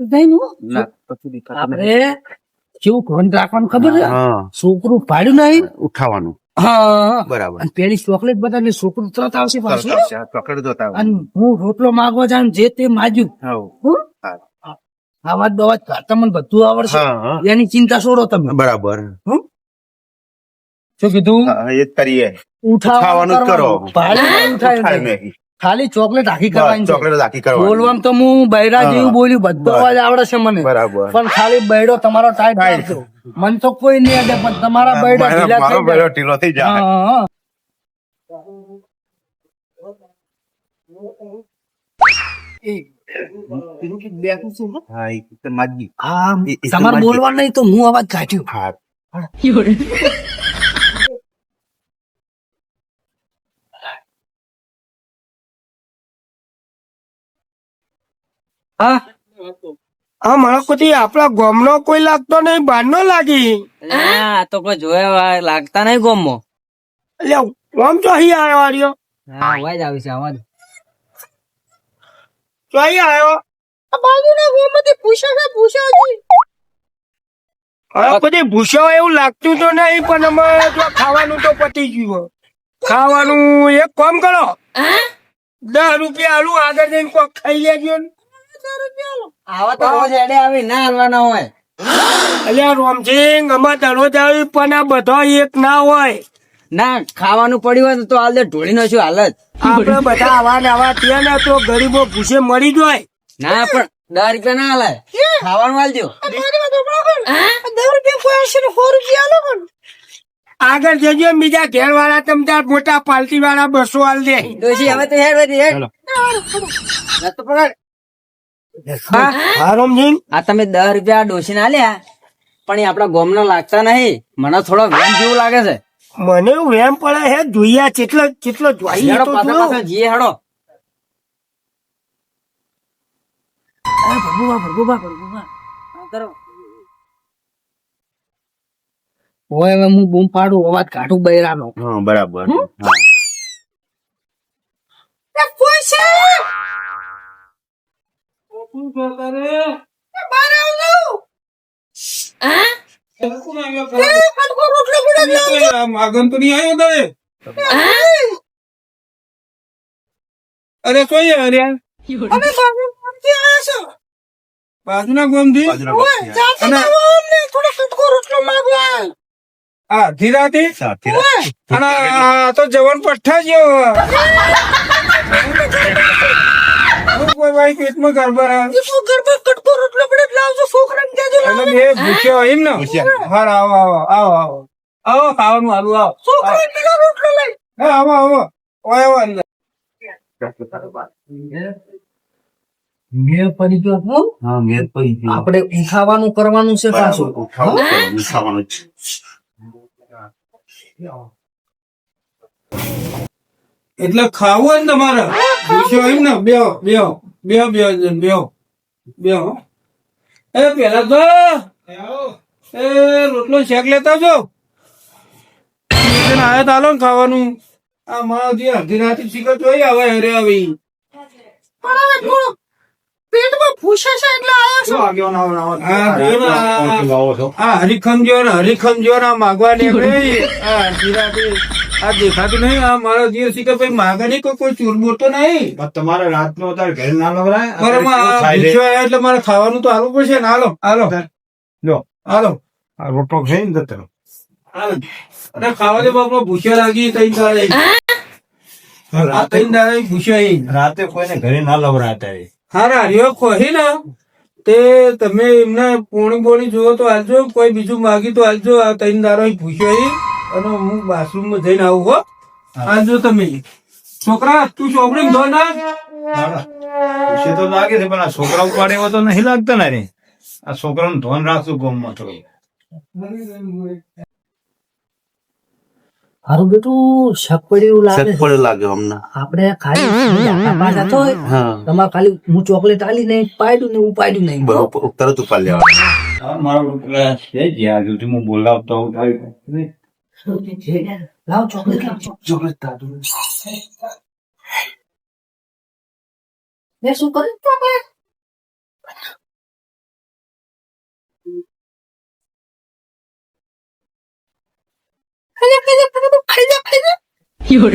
જ નહીં ના કશું દેખાતું આપણે કેવું ઘન રાખવાનું ખબર છે? છોકરું પાડ્યું નહીં? ઉઠાવવાનું. હા બરાબર. પેલી ચોકલેટ બધા છોકરું તરત આવશે પાછું? ચોકલેટ જોતા અને હું રોટલો માગવા જાઉં જે તે માજ્યું હા. હો? આવાજ બવાજ કાઢતા મને બધું આવડશે. એની ચિંતા છોડો તમે. બરાબર. શું કીધું? એ જ કરીએ. ઉઠાવવાનું કરો. ભાડે ઉઠાય ઉઠાય નહીં. ખાલી ચોકલેટ આખી કરવાની ચોકલેટ રાખી કરવાની. બોલવામાં તો હું બૈરા જેવું બોલ્યું બધો અવાજ આવડે છે મને. બરાબર. પણ ખાલી બૈડો તમારો ટાઈટ ટાઈટ. મન તો કોઈ નહીં અડે પણ તમારા બૈડો ઢીલા થઈ બેડો જાય. ઢીલો થઈ જાય. તમારે બોલવા નહીં તો હું અવાજ કાઢ્યું. હા? હા આ મળકુથી આપણા ગામનો કોઈ લાગતો નહીં બહારનો લાગી. હા તો કોઈ જોયા લાગતા નહીં ગોમો. એટલે ગોમ તો અહીં આવ્યો આર્યો. હા અવાજ આવે છે અવાજ. તો અહીં આવ્યો. હવે બધી ભૂસો એવું લાગતું તો નહીં પણ અમારે તો ખાવાનું તો પતી ગયું ખાવાનું એક કામ કરો. દસ રૂપિયા આલુ આગળ જઈને કોક ખાઈ લેજો ને. આવા તો રોજ એડે આવી ના હાલવાના હોય. અલ્યા રોમસિંગ અમાર દરરોજ આવી પણ આ બધો એક ના હોય. ના ખાવાનું પડ્યું હોય તો હાલ ઢોળી નો હાલ જ. આપડે બધા આવા ને આવા ત્યાં ને તો ગરીબો ભૂસે મરી જાય. ના પણ દસ રૂપિયા ના હાલે. ખાવાનું હાલ દો આગળ જજો બીજા ઘેર વાળા તમ મોટા પાલટી વાળા બસો હાલ દે. હવે તો હેર વધી હેડ નતો પકડ હા હા રોમસિંગ આ તમે દસ રૂપિયા ડોસી ના લ્યા. પણ એ આપડા ગોમ લાગતા નહીં. મને થોડો વેમ જેવું લાગે છે. મને એવું વેમ પડે હે જોયા કેટલો કેટલો જોઈએ હેડો તો પાછા જીએ હેડો. અરે ભગુભા ભગુભા ભગુભા કરો. હોય હવે હું બૂમ પાડું અવાજ કાઢું બૈરાનો. હા બરાબર. હમ? હા આગન તો નહીં આવ્યો તારે અરે કોઈ બાજુના ગોમથી બાજુના રાતે અને આ! તો જવાન પઠ્ઠા જેવો ભાઈ પેટમાં ગરબર આવે એટલે બે ભૂખ્યો હોય ને? હાર આવો આવો આવો આવો. આવો ખાવાનું હાલું આવો. હા, આવો આવો. ઓય આવો અંદર મેં પડી ગયો હા મેં પડી ગયો. આપણે ઉઠાવાનું કરવાનું છે પાછું. ઉઠાવાનું જ. એટલે ખાવું ને તમારે? ભૂખ્યો એમ ને બે બે બે બે જણ, બે બેહો એ પેલા તો એ રોટલો શેક લેતા છો આયા તાલો ને ખાવાનું. આ મારા જે અડધી રાતે શીખર જોઈ આવે અરે આવી. હરિખમ જો હરિખમ જો ને હરીખમ આ માગવા નીકળે. આ દેખાતું નહીં. આ મારો જે કે ભાઈ માગે નહીં કોઈ કોઈ ચૂરબૂર તો નહીં. તમારે રાત નો અત્યારે ઘેર ના લવરાય એટલે મારે ખાવાનું તો હાલવું પડશે ને. હાલો હાલો. લો. હાલો. આ રોટલો છે ને જતો અરે ખાવા દે બાપરો ભૂસ્યા લાગી તઈ તારે. આ તઈ દાડે ભૂસ્યા રાતે કોઈને ઘરે ના લવરાય ત્યારે હારા હરિયો કહી ને. તે તમે એમને પોણી બોણી જુઓ તો હાલજો. કોઈ બીજું માગી તો હાલજો. આ તઈ દાડો ભૂસ્યો અહીં અને હું બાથરૂમમાં જઈને આવું હો. હાલજો તમે છોકરા તું ચોપડી ધો ના તો લાગે છે પણ આ છોકરા ઉપાડે એવો તો નહીં લાગતા ને રે. આ છોકરાનું ધ્યાન રાખશું ગોમમાં થોડું. હારું બેટું શક પડ્યું એવું લાગે શક હમણાં આપણે ખાલી તો તમારે ખાલી હું ચોકલેટ આલી નહીં પાડ્યું ને હું પાડ્યું નહીં. તરત ઉપાડ લેવા હા, મારો છે જ્યાં સુધી હું બોલાવતો 然后装备上装备打都是。没说过，装备。快点，快点，快点，快点，快点！有人。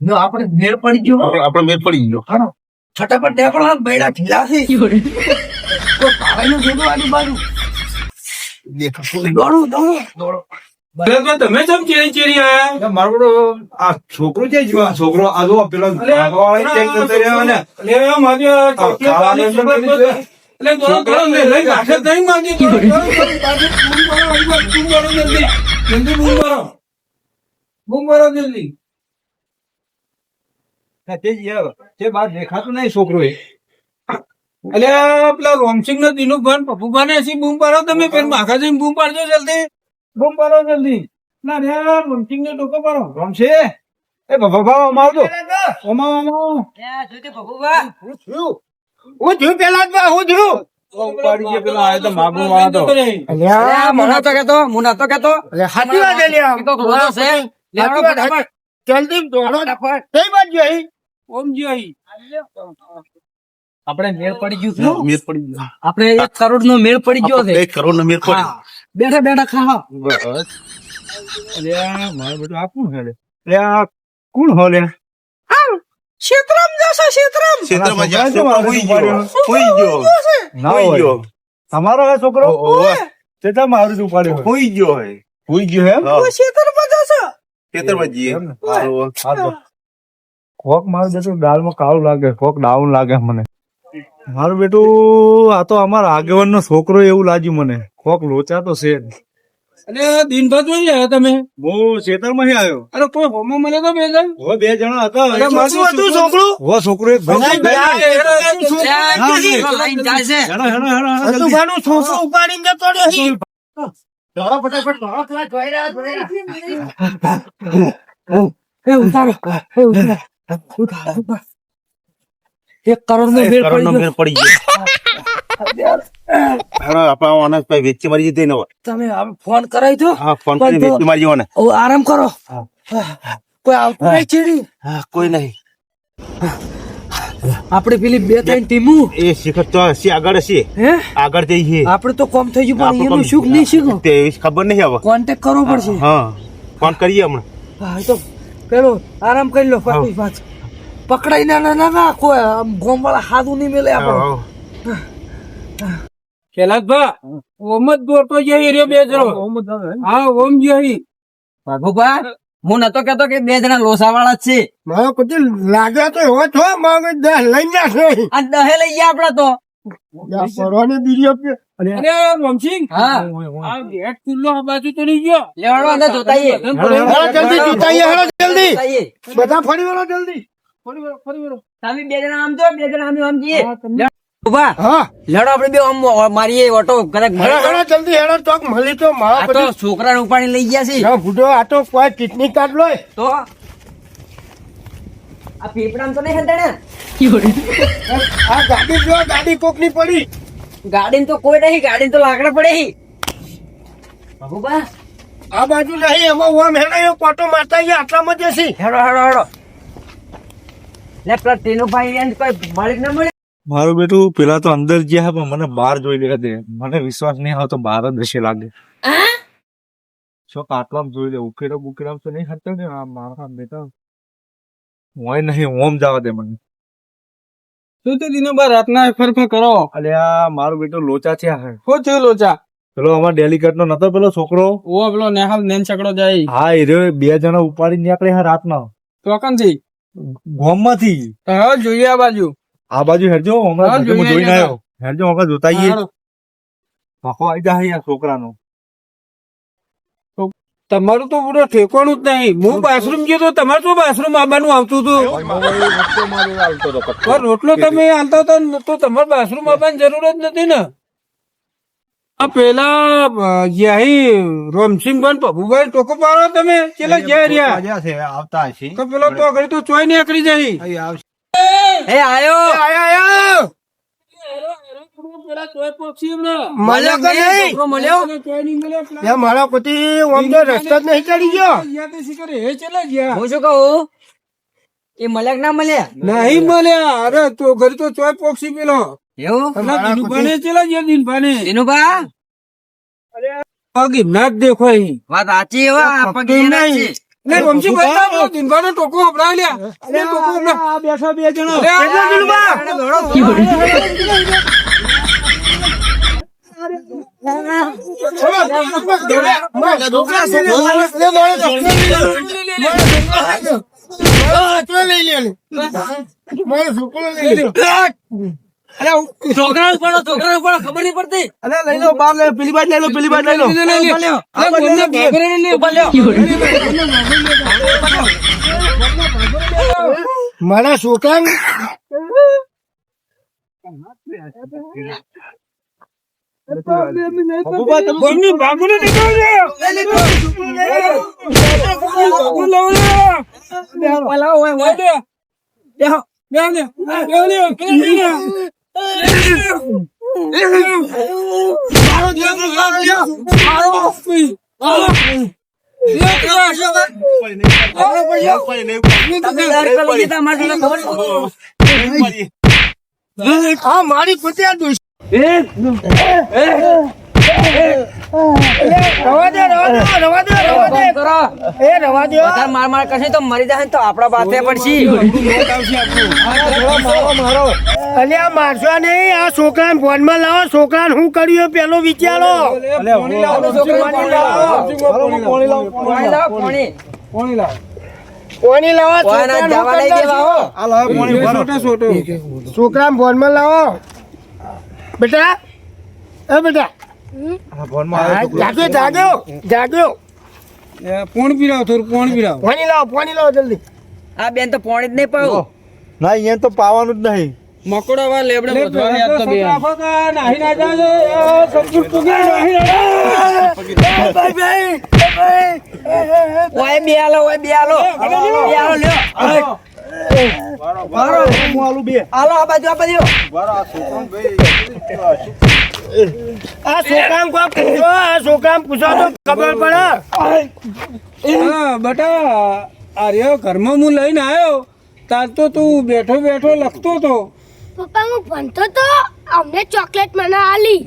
આપણે મેળ પડી ગયો આપણે મેળ પડી ગયો ફટાફટ ટેકડો હાથ બૈડા ઢીલા છે તો ભાઈનું જોડો આજુબાજુ દોડો દોડો દોડો તમે કેમ ચેરી ચેરી આયા મારો આ છોકરો છે છોકરો આ જો પેલો ચેક કરતો રહ્યો ને લે. એટલે દોડો, દોડો, લઈ ગાંઠે માંગી. જલ્દી. જલ્દી બૂમ મારો જલ્દી. હા, તે તે બહાર દેખાતું નહીં છોકરો એ અલ્યા, પેલા રોમસિંગ નો દિનુ ભાન પપ્પુભાઈ ને એસી બૂમ પાડો તમે પેલા માખા જઈને બૂમ પાડજો જલ્દી બૂમ પાડો જલ્દી ના રે રોમસિંગ ને ટોકો પાડો રોમસે એ બાબા ઓમાં અમાવ ઓમાં હું થયું પેલા જ હું થયું ઉપાડી પેલા આ તો માગો વાળા તો અલ્યા, મને તો કેતો હું નતો કેતો હાથી વાત છે છે. જલ્દી દોડો કઈ બાજુ આપણે મેળ પડી ગયું મેળ પડી ગયો. આપણે એક કરોડ નો મેળ પડી ગયો છે. એક કરોડ નો મેળ પડી. બેઠા બેઠા બસ. અલ્યા મારો બેટો આ કોણ હોલે ક્ષેત્રમાં ગયો. તમારો હે છોકરો? ઓ, ઓ, તે તો મારું જ ઉપાડ્યો હોય. ગયો હે. હુઈ ગયો હા. કોક મારું બેટું દાળમાં કાળું લાગે કોક ડાઉન લાગે મને. મારું બેટું આ તો અમારા આગેવન નો છોકરો એવું લાગ્યું મને. કોક લોચા તો છે. જ. અરે દિનભર જોઈ આવ્યા તમે? હું ખેતરમાં આવ્યો. અરે કોઈ હોમો મને તો બે જણ? હો બે જણા હતા. અરે મારું હતું છોકરું? હો છોકરો એક ભાઈ. જાય છે હેડો, હેડો, હેડો, હેડો, જલ્દી. છોકરો ઉપાડીને જતો રહ્યો દોડો ફટાફટ દોડો જોઈ રહ્યા જોઈ રહ્યા. એ ઉતારો એ ઉતારો ઉતારો, ઉતારો. એક કરોડ નો એક કરોડ નો પડી ગયો પડી ગયો. આપણે અનાજભાઈ વેચી મારી જતી ને તમે ફોન કરાવી દો. હા ફોન કરી તો- વેચી મારી જવાને હવે આરામ કરો. કોઈ આવતું નહીં ચીડી? હા કોઈ નહીં. આપણે પેલી બે ત્રણ ટીમો? એ શિખર તો હશે આગળ હશે. હે? આગળ જઈએ આપણે તો કોમ થઈ ગયું પણ એનું કામ- નહીં શીખો તે ખબર નહીં હવે. કોન્ટેક્ટ કરવો પડશે. હા. ફોન કરીએ હમણાં. હા તો પેલો આરામ કરી લો પાછી પાછ. પકડાઈ ના ના ના ના કોઈ આમ ગોમવાળા હાથું નહીં મેલે આપણે. હા, કેલાસભા ઓમ જ દોડતો જઈ રહ્યો બે જણો. હા ઓમ જઈ ભગુભા હું નતો કેતો કે બે જણા લોસા વાળા જ છે. લાગ્યા તો એવો છો લઈ નાખે આ દહે લઈ ગયા આપડે તો. પરવાની બીજી અરે રમસિંગ હા. આ ગેટ ખુલ્લો બાજુ તો નહીં ગયો. લેવાડો અંદર જોતાઈએ. જલ્દી જુતાઈએ હેડો જલ્દી. બધા ફરી વળો જલ્દી. ફરી વળો ફરી વળો. તમે બે જણા આમ જો બે જણા આમ આમ જઈએ. ઊભા. હા. લેડો આપણે બે આમ મારીએ ઓટો કદાચ મળે હેડો તો. હેડો જલ્દી હેડો ચોક મળી તો મારો છોકરાને ઉપાડી લઈ ગયા છે. ના બુઢો આ તો કોઈ કિડની કાર્ડ લો તો? આ પીપડામ તો નહીં હતા આ ગાડી જો ગાડી કોકની પડી. ગાડી તો કોઈ નહીં ગાડી તો લાકડા પડે હી. ભગુભા આ બાજુ નહીં એમાં ઓમ હેડો એ કોટો મારતા ગયા આટલામાં જશે. હેડો હેડો હેડો. લે પેલા ટેનો ભાઈ એને કોઈ મળી ના મળે મારું બેટું પેલા તો અંદર ગયા પણ મને બહાર જોઈ લેવા દે. મને વિશ્વાસ નહીં આવતો બહાર જ હશે લાગે. છો કાટલામ જોઈ લે ઉકેડો બુકેડામ તો નહીં હતો ને આ મારા બેટા. હોય નહીં ઓમ જવા દે મને. શું તે દિનો બા રાતના ફરફર કરો? અલ્યા મારો બેટો લોચા છે આ. શું છે લોચા? પેલો અમાર ડેલિકેટ નો નતો પેલો છોકરો? ઓ પેલો નેહાલ નેન છકડો જાય. હા એ રે બે જણા ઉપાડી નીકળે હા રાતના. ચોકનથી ગોમમાંથી હા જોઈએ આ બાજુ. આ બાજુ હેરજો હા, હમણાં જોઈને આવ્યો. હેરજો હમણાં જોતા આવીએ હાલો. આવી જાય છોકરાનો. તમારું તો પૂરો ઠેકોણું જ નહીં. હું બાથરૂમ ગયો તો તમારે તો બાથરૂમ આવવાનું આવતું હતું? રોટલો તમે હાલતા હતા તો તમારે બાથરૂમ આવવાની જરૂર જ નથી ને. આ પેલા જ્યાહી રોમસિંહભાઈ પપ્પુભાઈ ટોકો પાડો તમે. પેલા જ્યાં રહ્યા? આવતા હશે. તો પેલો તો આગળ તો ચોય નીકળી જાય. એ આયો. આયા આયા. પેલા ચોય પક્ષી મળ્યો કે નહીં મળ્યો ચોય નહીં મળ્યો પેલા એ મારો કદી ઓમ તો રસ્તો જ નહીં ચડી ગયો જ્યાં તે શીખર હે ચેલા જ્યાં હું શું કહું એ મળ્યા ના મળ્યા નહીં મળ્યા અરે તો ઘર તો ચોય પોક્ષી પેલો એવું દિનુભાને ચેલા છે દિનભાને દિનુભા પગ એમના જ દેખો અહીં વાત સાચી એવા પગે રમજી ભાઈ ટોકો હંભળાય લ્યા અરે ટોકો બેઠા બે જણા અરે આ દિનુભા. છોકરાઓ પડો છોકરાઓ પડો ખબર નહીં પડતી અરે લઈ પેલી બાજુ લઈ લે. મારા છોકરા મારે તને ખબર નહીં. આ મારી કુતિયા દુશ રવા દે રવા દે રવા દે રવા દે ફોન કરો. એ રવા દે વધારે માર માર કરશે તો મરી જાય તો આપડા બાથે પડશે. આ મારશો નહીં આ છોકરાને ફોનમાં લાવો છોકરાને હું કર્યું પેલો વિચારો. દેવા ફોનમાં લાવો. બેટા એ બેટા. જાગ્યો જાગ્યો જાગ્યો પોણ પીરાવ થોડું પોણ પીરાવ પાણી લાવો પાણી લાવો જલ્દી. આ બેન તો પોણી જ નહીં પાવું ના અહીંયા તો પાવાનું જ નહીં. મકોડા વા લેબડે બધવા નાહી ના જાજો. સબકુછ પુગે નાહી ઓય બે આલો ઓય બે આલો બે આલો લ્યો આલો આ બાજુ આ બાજુ. આ છોકરાને કોઈ પૂછો આ છોકરાને પૂછો તો ખબર પડે. હા બટા આર્યો ઘરમાં હું લઈને આવ્યો. તાર તો તું બેઠો બેઠો લખતો તો. પપ્પા હું ભણતો તો? અમને ચોકલેટ મને આલી.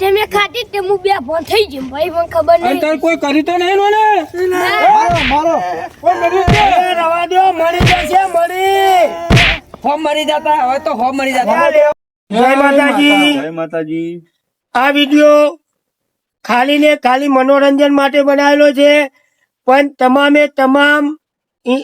તે મેં ખાધી તે હું બે ફોન થઈ ગયું ભાઈ મને ખબર નહીં. અંતર કોઈ કરી તો નહીં નો. ને એ, રવા દો મરી જશે મરી. હોમ મરી જતા હવે તો હોમ મરી જતા. જય માતાજી. જય માતાજી. આ વીડિયો ખાલી ને ખાલી મનોરંજન માટે બનાવેલો છે. પણ તમામે તમામ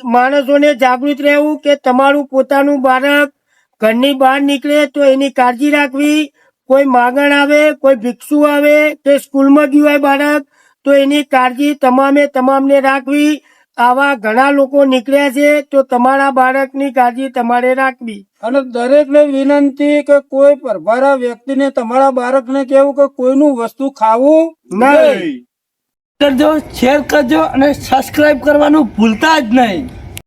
માણસોને જાગૃત રહેવું કે તમારું પોતાનું બાળક ઘરની બહાર નીકળે તો એની કાળજી રાખવી. કોઈ માગણ આવે કોઈ ભિક્ષુ આવે કે સ્કૂલમાં ગયું હોય બાળક તો એની કાળજી તમામે તમામને રાખવી. આવા ઘણા લોકો નીકળ્યા છે તો તમારા બાળકની કાળજી તમારે રાખવી. અને દરેકને વિનંતી કે કોઈ પરભારા વ્યક્તિને તમારા બાળકને કેવું કે કોઈનું વસ્તુ ખાવું નહીં. કરજો શેર કરજો અને સબસ્ક્રાઇબ કરવાનું ભૂલતા જ નહીં.